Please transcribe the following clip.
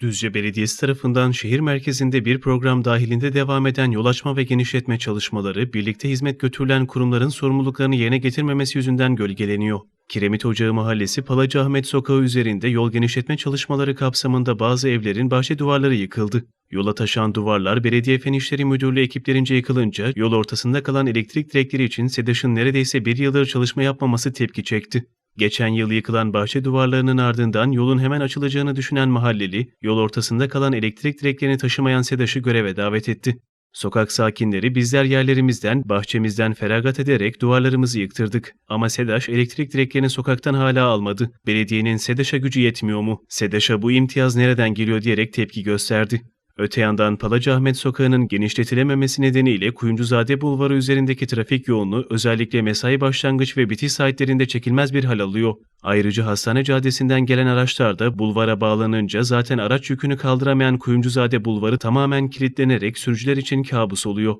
Düzce Belediyesi tarafından şehir merkezinde bir program dahilinde devam eden yol açma ve genişletme çalışmaları, birlikte hizmet götürülen kurumların sorumluluklarını yerine getirmemesi yüzünden gölgeleniyor. Kiremit Ocağı Mahallesi Palacı Ahmet Sokağı üzerinde yol genişletme çalışmaları kapsamında bazı evlerin bahçe duvarları yıkıldı. Yola taşan duvarlar Belediye Fen İşleri Müdürlüğü ekiplerince yıkılınca yol ortasında kalan elektrik direkleri için SEDAŞ'ın neredeyse bir yıldır çalışma yapmaması tepki çekti. Geçen yıl yıkılan bahçe duvarlarının ardından yolun hemen açılacağını düşünen mahalleli, yol ortasında kalan elektrik direklerini taşımayan SEDAŞ'ı göreve davet etti. Sokak sakinleri bizler yerlerimizden, bahçemizden feragat ederek duvarlarımızı yıktırdık. Ama SEDAŞ elektrik direklerini sokaktan hala almadı. Belediyenin SEDAŞ'a gücü yetmiyor mu? SEDAŞ'a bu imtiyaz nereden geliyor diyerek tepki gösterdi. Öte yandan Palacı Ahmet Sokağı'nın genişletilememesi nedeniyle Kuyumcuzade Bulvarı üzerindeki trafik yoğunluğu özellikle mesai başlangıç ve bitiş saatlerinde çekilmez bir hal alıyor. Ayrıca Hastane Caddesi'nden gelen araçlar da bulvara bağlanınca zaten araç yükünü kaldıramayan Kuyumcuzade Bulvarı tamamen kilitlenerek sürücüler için kabus oluyor.